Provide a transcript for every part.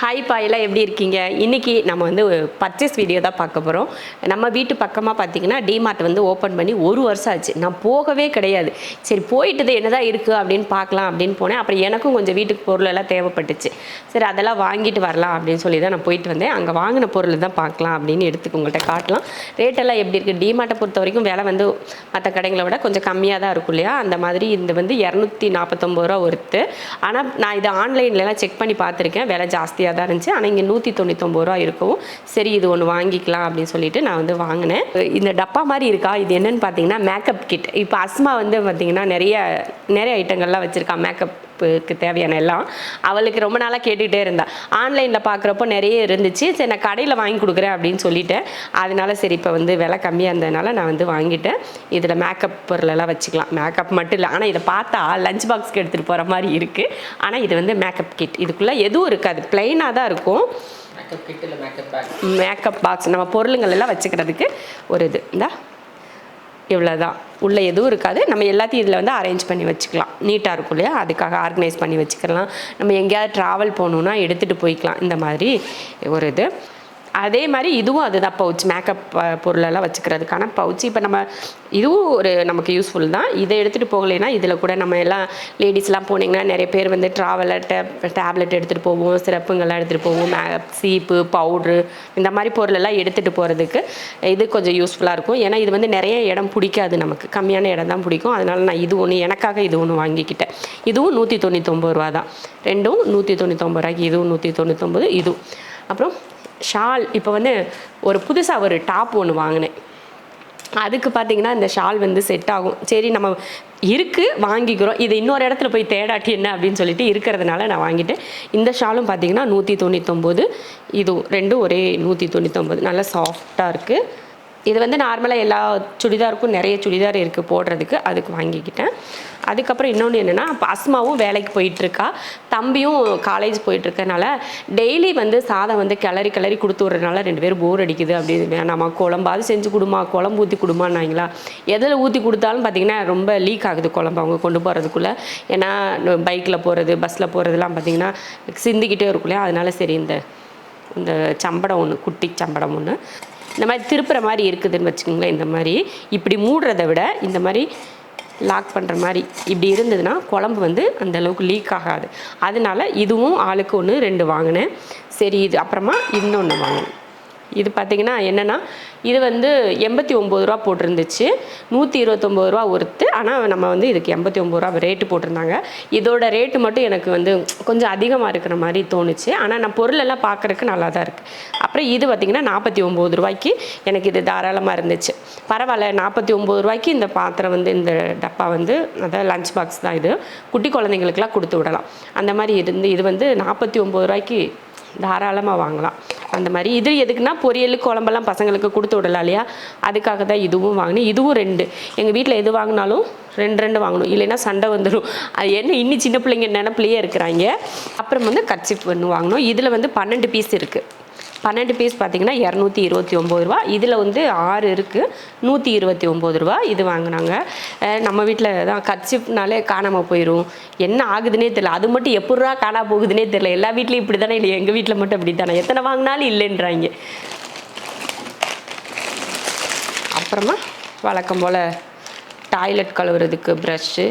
Hi பாயெல்லாம் எப்படி இருக்கீங்க? இன்றைக்கி நம்ம வந்து பர்ச்சேஸ் வீடியோ தான் பார்க்க போகிறோம் நம்ம வீட்டு பக்கமாக பார்த்தீங்கன்னா டிமார்ட் வந்து ஓப்பன் பண்ணி ஒரு வருஷம் ஆச்சு. நான் போகவே கிடையாது. சரி போயிட்டது என்னதான் இருக்குது அப்படின்னு பார்க்கலாம் அப்படின்னு போனேன். அப்புறம் எனக்கும் கொஞ்சம் வீட்டுக்கு பொருள் எல்லாம் தேவைப்பட்டுச்சு. சரி அதெல்லாம் வாங்கிட்டு வரலாம் அப்படின்னு சொல்லி தான் நான் போயிட்டு வந்தேன். அங்கே வாங்கின பொருள் தான் பார்க்கலாம் அப்படின்னு எடுத்துக்கு உங்கள்கிட்ட காட்டலாம். ரேட்டெல்லாம் எப்படி இருக்குது டிமார்ட்டை பொறுத்த வரைக்கும் விலை வந்து மற்ற கடைங்களை விட கொஞ்சம் கம்மியாக தான் இருக்கும் இல்லையா? அந்த மாதிரி இந்த வந்து இரநூத்தி நாற்பத்தொம்பது ரூபா ஒருத்து. ஆனால் நான் இதை ஆன்லைன்லலாம் செக் பண்ணி பார்த்துருக்கேன். விலை ஜாஸ்தியாக தான் இருந்துச்சு. ஆனால் இங்கே நூற்றி தொண்ணூத்தொம்பது ரூபா இருக்கவும் சரி இது ஒன்று வாங்கிக்கலாம் அப்படின்னு சொல்லிட்டு நான் வந்து வாங்கினேன். இந்த டப்பா மாதிரி இருக்கா? இது என்னன்னு பார்த்தீங்கன்னா மேக்கப் கிட் இப்போ அஸ்மா வந்து பார்த்தீங்கன்னா நிறைய நிறைய ஐட்டங்கள்லாம் வச்சுருக்கா மேக்கப்புக்கு தேவையான எல்லாம் அவளுக்கு ரொம்ப நாளாக கேட்டுக்கிட்டே இருந்தா. ஆன்லைனில் பார்க்குறப்போ நிறைய இருந்துச்சு. சரி நான் கடையில் வாங்கி கொடுக்குறேன் அப்படின்னு சொல்லிட்டேன். அதனால சரி இப்போ வந்து விலை கம்மியாக இருந்ததுனால நான் வந்து வாங்கிட்டேன். இதில் மேக்கப் பொருளெல்லாம் வச்சுக்கலாம். மேக்கப் மட்டும் இல்லை. ஆனால் இதை பார்த்தா லஞ்ச் பாக்ஸ்க்கு எடுத்துகிட்டு போகிற மாதிரி இருக்குது ஆனால் இது வந்து மேக்கப் கிட் இதுக்குள்ளே எதுவும் இருக்காது. பிளெயினாக தான் இருக்கும். மேக்கப் பாக்ஸ் நம்ம பொருளுங்கள் எல்லாம் வச்சுக்கிறதுக்கு ஒரு இது. இந்தா. இவ்வளோதான் உள்ளே எதுவும் இருக்காது. நம்ம எல்லாத்தையும் இதில் வந்து அரேஞ்ச் பண்ணி வச்சுக்கலாம். நீட்டாக இருக்கும் இல்லையா? அதுக்காக ஆர்கனைஸ் பண்ணி வச்சுக்கலாம். நம்ம எங்கேயாவது ட்ராவல் போகணுன்னா எடுத்துகிட்டு போய்க்கலாம். இந்த மாதிரி ஒரு இது. அதே மாதிரி இதுவும் அதுதான் பவுச் மேக்கப் பொருளெல்லாம் வச்சுக்கிறதுக்கான பவுச் இப்போ நம்ம இதுவும் ஒரு நமக்கு யூஸ்ஃபுல் தான். இதை எடுத்துகிட்டு போகலைன்னா இதில் கூட நம்ம எல்லாம் லேடிஸ்லாம் போனீங்கன்னா நிறைய பேர் வந்து ட்ராவலர் டேப்லெட் எடுத்துகிட்டு போவோம். சிறப்புங்கள்லாம் எடுத்துகிட்டு போவோம். மே சீப்பு பவுட்ரு இந்த மாதிரி பொருளெல்லாம் எடுத்துகிட்டு போகிறதுக்கு இது கொஞ்சம் யூஸ்ஃபுல்லாக இருக்கும். ஏன்னா இது வந்து நிறைய இடம் பிடிக்காது நமக்கு. கம்மியான இடம் தான் பிடிக்கும். அதனால் நான் இது ஒன்று எனக்காக இது ஒன்று வாங்கிக்கிட்டேன். இதுவும் நூற்றி தொண்ணூத்தொம்பது ரூபா தான். ரெண்டும் நூற்றி தொண்ணூத்தொம்பது ரூபாய்க்கு இதுவும் நூற்றி தொண்ணூத்தொம்பது இதுவும். அப்புறம் ஷால் இப்போ வந்து ஒரு புதுசாக ஒரு டாப் ஒன்று வாங்கினேன். அதுக்கு பார்த்தீங்கன்னா இந்த ஷால் வந்து செட் ஆகும். சரி நம்ம இருக்குது வாங்கிக்கிறோம். இது இன்னொரு இடத்துல போய் தேடாட்டி என்ன அப்படின்னு சொல்லிட்டு இருக்கிறதுனால நான் வாங்கிட்டேன். இந்த ஷாலும் பார்த்தீங்கன்னா நூற்றி தொண்ணூத்தொம்பது. இதுவும் ரெண்டும் ஒரே நூற்றி தொண்ணூத்தொம்பது. நல்லா சாஃப்டாக இருக்குது இது வந்து நார்மலாக எல்லா சுடிதாருக்கும் நிறைய சுடிதார் இருக்குது போடுறதுக்கு அதுக்கு வாங்கிக்கிட்டேன். அதுக்கப்புறம் இன்னொன்று என்னென்னா அஸ்மாவும் வேலைக்கு போயிட்டுருக்கா. தம்பியும் காலேஜ் போயிட்டுருக்கனால டெய்லி வந்து சாதம் வந்து கிளறி கிளறி கொடுத்து விட்றதுனால ரெண்டு பேரும் போர் அடிக்குது. அப்படின்னு வேணாமா? குழம்பாவது செஞ்சு கொடுமா? குழம்பு ஊற்றி கொடுமான்னாங்களா? எதில் ஊற்றி கொடுத்தாலும் பார்த்தீங்கன்னா ரொம்ப லீக் ஆகுது குழம்பு அவங்க கொண்டு போகிறதுக்குள்ளே ஏன்னா பைக்கில் போகிறது பஸ்ஸில் போகிறதுலாம் பார்த்திங்கன்னா சிந்திக்கிட்டே இருக்கும் இல்லையா? அதனால சரி இந்த இந்த சம்படம் ஒன்று குட்டி சம்படம் ஒன்று இந்த மாதிரி திருப்புற மாதிரி இருக்குதுன்னு வச்சுக்கோங்களேன் இந்த மாதிரி. இப்படி மூடுறதை விட இந்த மாதிரி லாக் பண்ணுற மாதிரி இப்படி இருந்ததுன்னா குழம்பு வந்து அந்த அளவுக்கு லீக் ஆகாது. அதனால இதுவும் ஆளுக்கு ஒன்று ரெண்டு வாங்கினேன். சரி இது அப்புறமா இன்னொன்று வாங்கினேன். இது பார்த்திங்கன்னா என்னென்னா இது வந்து எண்பத்தி ஒம்பது ரூபா போட்டிருந்துச்சு. நூற்றி இருபத்தொம்பது ரூபா ஒருத்து ஆனால் நம்ம வந்து இதுக்கு எண்பத்தி ஒம்பது ரூபா ரேட்டு போட்டிருந்தாங்க. இதோட ரேட்டு மட்டும் எனக்கு வந்து கொஞ்சம் அதிகமாக இருக்கிற மாதிரி தோணுச்சு. ஆனால் நான் பொருளெல்லாம் பார்க்குறதுக்கு நல்லா தான் இருக்குது அப்புறம் இது பார்த்திங்கன்னா நாற்பத்தி ஒம்பது ரூபாய்க்கு எனக்கு இது தாராளமாக இருந்துச்சு. பரவாயில்ல நாற்பத்தி ஒம்பது ரூபாய்க்கு இந்த பாத்திரம் வந்து இந்த டப்பா வந்து அதாவது லஞ்ச் பாக்ஸ் தான் இது. குட்டி குழந்தைங்களுக்குலாம் கொடுத்து விடலாம். அந்த மாதிரி இருந்து இது வந்து நாற்பத்தி ஒம்பது ரூபாய்க்கு தாராளமாக வாங்கலாம். அந்த மாதிரி. இது எதுக்குன்னா பொரியல் குழம்பெல்லாம் பசங்களுக்கு கொடுத்து விடலாம் இல்லையா? அதுக்காக தான் இதுவும் வாங்கினேன். இதுவும் ரெண்டு. எங்கள் வீட்டில் எது வாங்கினாலும் ரெண்டு ரெண்டு வாங்கணும். இல்லைன்னா சண்டை வந்துடும் அது என்ன இன்னி சின்ன பிள்ளைங்க நினப்புலையே இருக்கிறாங்க. அப்புறம் வந்து கட்சிப் ஒன்று வாங்கினோம். இதில் வந்து பன்னெண்டு பீஸ் இருக்குது பன்னெண்டு பீஸ் பார்த்தீங்கன்னா இரநூத்தி இருபத்தி ஒம்பது ரூபா இதில் வந்து ஆறு இருக்குது நூற்றி இருபத்தி ஒம்பது ரூபா இது வாங்கினாங்க. நம்ம வீட்டில் தான் கட்சிப்னாலே காணாமல் போயிடும் என்ன ஆகுதுன்னே தெரியல. அது மட்டும் எப்படா காணா போகுதுன்னே தெரில எல்லா வீட்லேயும் இப்படி தானே இல்லை எங்கள் வீட்டில் மட்டும் இப்படி தானே எத்தனை வாங்கினாலும் இல்லைன்றாங்க. அப்புறமா வழக்கம் போல் டாய்லெட் கழுவுறதுக்கு ப்ரஷ்ஷு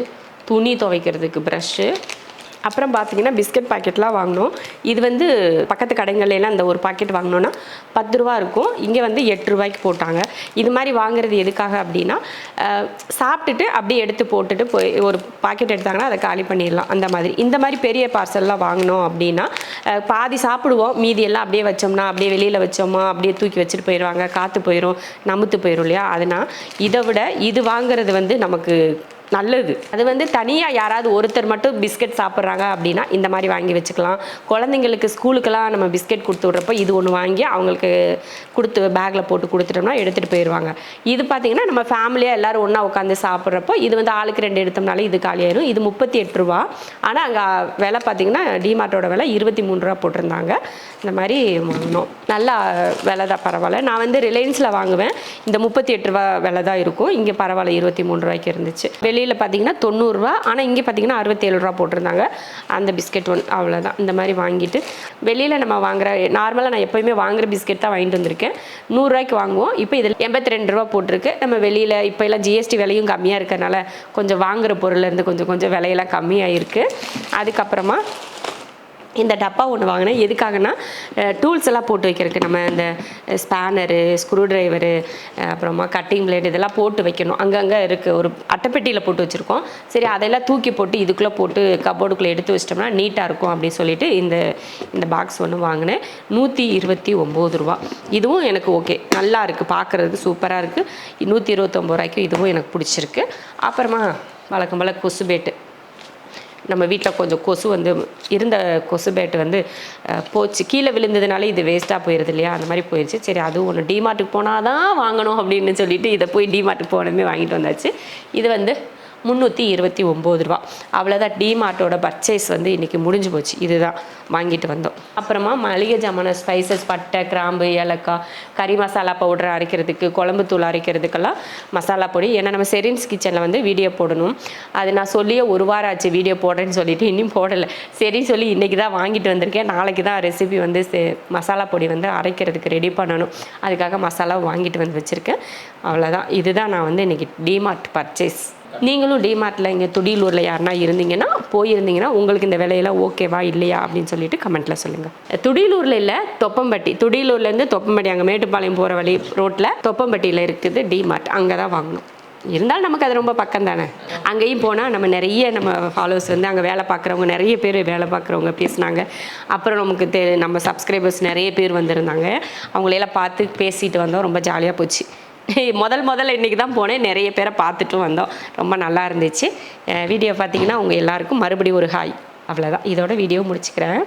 துணி துவைக்கிறதுக்கு ப்ரஷ்ஷு அப்புறம் பார்த்தீங்கன்னா பிஸ்கட் பாக்கெட்லாம் வாங்கினோம். இது வந்து பக்கத்து கடைங்கள்லாம் இந்த ஒரு பாக்கெட் வாங்கினோன்னா பத்து ரூபா இருக்கும். இங்கே வந்து எட்டு ரூபாய்க்கு போட்டாங்க. இது மாதிரி வாங்குறது எதுக்காக அப்படின்னா சாப்பிட்டுட்டு அப்படியே எடுத்து போட்டுட்டு போய் ஒரு பாக்கெட் எடுத்தாங்கன்னா அதை காலி பண்ணிடலாம். அந்த மாதிரி. இந்த மாதிரி பெரிய பார்சல்லாம் வாங்கினோம் அப்படின்னா பாதி சாப்பிடுவோம். மீதி எல்லாம் அப்படியே வச்சோம்னா அப்படியே வெளியில் வச்சோமா அப்படியே தூக்கி வச்சுட்டு போயிடுவாங்க. காற்று போயிடும் நமுத்து போயிடும் இல்லையா? அதனால் இதை விட இது வாங்குறது வந்து நமக்கு நல்லது. அது வந்து தனியாக யாராவது ஒருத்தர் மட்டும் பிஸ்கட் சாப்பிட்றாங்க அப்படின்னா இந்த மாதிரி வாங்கி வச்சுக்கலாம். குழந்தைங்களுக்கு ஸ்கூலுக்கெல்லாம் நம்ம பிஸ்கெட் கொடுத்து விட்றப்போ இது ஒன்று வாங்கி அவங்களுக்கு கொடுத்து பேக்கில் போட்டு கொடுத்துட்டோம்னா எடுத்துகிட்டு போயிடுவாங்க இது பார்த்திங்கன்னா நம்ம ஃபேமிலியாக எல்லோரும் ஒன்றா உட்காந்து சாப்பிட்றப்போ இது வந்து ஆளுக்கு ரெண்டு எடுத்தோம்னாலே இது காலியாயிரும். இது முப்பத்தி எட்டு ரூபா. ஆனால் அங்கே விலை பார்த்திங்கன்னா டிமார்ட்டோட விலை இருபத்தி மூணு ரூபா போட்டிருந்தாங்க. இந்த மாதிரி வாங்கினோம். நல்லா விலை தான் பரவாயில்ல. நான் வந்து ரிலையன்ஸில் வாங்குவேன். இந்த முப்பத்தி எட்டு ரூபா விலை தான் இருக்கும். இங்கே பரவாயில்ல இருபத்தி மூணு ரூபாய்க்கு இருந்துச்சு. வெளியே வெளியில் பார்த்தீங்கன்னா தொண்ணூறுரூவா ஆனால் இங்கே பார்த்தீங்கன்னா அறுபத்தேழு ரூபா போட்டிருந்தாங்க. அந்த பிஸ்கெட் ஒன் அவ்வளோதான் இந்த மாதிரி வாங்கிட்டு வெளியில் நம்ம வாங்குற நார்மலாக நான் எப்போயுமே வாங்குற பிஸ்கெட் தான் வாங்கிட்டு வந்திருக்கேன். நூறுரூவாய்க்கு வாங்குவோம். இப்போ இதில் எண்பத்தி ரெண்டு ரூபா போட்டிருக்கு. நம்ம வெளியில் இப்போ எல்லாம் ஜிஎஸ்டி விலையும் கம்மியாக இருக்கிறனால கொஞ்சம் வாங்குற பொருள்லேருந்து கொஞ்சம் கொஞ்சம் விலையெல்லாம் கம்மியாயிருக்கு. அதுக்கப்புறமா இந்த டப்பா ஒன்று வாங்கினேன். எதுக்காகனா டூல்ஸ் எல்லாம் போட்டு வைக்கிறதுக்கு. நம்ம இந்த ஸ்பேனரு ஸ்க்ரூ ட்ரைவரு அப்புறமா கட்டிங் பிளேட் இதெல்லாம் போட்டு வைக்கணும். அங்கங்கே இருக்குது ஒரு அட்டைப்பெட்டியில் போட்டு வச்சுருக்கோம். சரி அதெல்லாம் தூக்கி போட்டு இதுக்குள்ளே போட்டு கபோர்டுக்குள்ளே எடுத்து வச்சிட்டோம்னா நீட்டாக இருக்கும் அப்படின்னு சொல்லிட்டு இந்த இந்த பாக்ஸ் ஒன்று வாங்கினேன். நூற்றி இருபத்தி ஒம்பது ரூபா. இதுவும் எனக்கு ஓகே நல்லா இருக்குது பார்க்குறதுக்கு சூப்பராக இருக்குது நூற்றி இருபத்தொம்பது ரூபாய்க்கு இதுவும் எனக்கு பிடிச்சிருக்கு. அப்புறமா வழக்கம் போல் கொசுபேட்டு நம்ம வீட்டில் கொஞ்சம் கொசு வந்து இருந்த கொசு பேட்டு வந்து போச்சு. கீழே விழுந்ததுனால இது வேஸ்ட்டாக போயிடுது இல்லையா? அந்த மாதிரி போயிடுச்சு சரி அதுவும் ஒன்று டிமார்ட்டுக்கு போனால் தான் வாங்கணும் அப்படின்னு சொல்லிட்டு இதை போய் டிமார்ட்டுக்கு போனமே வாங்கிட்டு வந்தாச்சு. இது வந்து முந்நூற்றி இருபத்தி ஒம்பது ரூபா. அவ்வளோதான் டிமார்ட்டோட பர்ச்சேஸ் வந்து இன்றைக்கி முடிஞ்சு போச்சு. இதுதான் வாங்கிட்டு வந்தோம். அப்புறமா மளிகை ஜாமான ஸ்பைசஸ் பட்டை கிராம்பு ஏலக்காய் கறி மசாலா பவுடர் அரைக்கிறதுக்கு குழம்பு தூள் அரைக்கிறதுக்கெல்லாம் மசாலா பொடி. ஏன்னா நம்ம செரின்ஸ் கிச்சனில் வந்து வீடியோ போடணும். அது நான் சொல்லியே ஒரு வாரம் ஆச்சு வீடியோ போடுறேன்னு சொல்லிட்டு இன்னும் போடலை. சரி சொல்லி இன்றைக்கி தான் வாங்கிட்டு வந்திருக்கேன். நாளைக்கு தான் ரெசிபி வந்து செ- மசாலா பொடி வந்து அரைக்கிறதுக்கு ரெடி பண்ணணும். அதுக்காக மசாலா வாங்கிட்டு வந்து வச்சுருக்கேன். அவ்வளோதான் இதுதான் நான் வந்து இன்றைக்கி டிமார்ட் பர்ச்சேஸ் நீங்களும் டிமார்ட்டில் இங்கே துடியலூரில் யாருனா இருந்தீங்கன்னா போயிருந்தீங்கன்னா உங்களுக்கு இந்த விலையெல்லாம் ஓகேவா இல்லையா அப்படின்னு சொல்லிட்டு கமெண்ட்டில் சொல்லுங்கள் துடியலூரில் இல்லை தொப்பம்பட்டி. துடியலூர்லேருந்து தொப்பம்பட்டி அங்கே மேட்டுப்பாளையம் போகிற வழி ரோட்டில் தொப்பம்பட்டியில் இருக்குது டிமார்ட் அங்கே தான் வாங்கணும். இருந்தாலும் நமக்கு அது ரொம்ப பக்கம் தானே? அங்கேயும் போனால் நம்ம நிறைய நம்ம ஃபாலோவர்ஸ் வந்து அங்கே வேலை பார்க்குறவங்க நிறைய பேர் வேலை பார்க்குறவங்க பேசுனாங்க. அப்புறம் நமக்கு தெ நம்ம சப்ஸ்கிரைபர்ஸ் நிறைய பேர் வந்திருந்தாங்க. அவங்களையெல்லாம் பார்த்து பேசிட்டு வந்தோம். ரொம்ப ஜாலியாக போச்சு. முதல் முதல்ல இன்றைக்கி தான் போனேன். நிறைய பேரை பார்த்துட்டும் வந்தோம். ரொம்ப நல்லா இருந்துச்சு. வீடியோ பார்த்தீங்கன்னா உங்கள் எல்லாருக்கும் மறுபடியும் ஒரு ஹாய் அவ்வளோதான் இதோட வீடியோ முடிச்சுக்கிறேன்.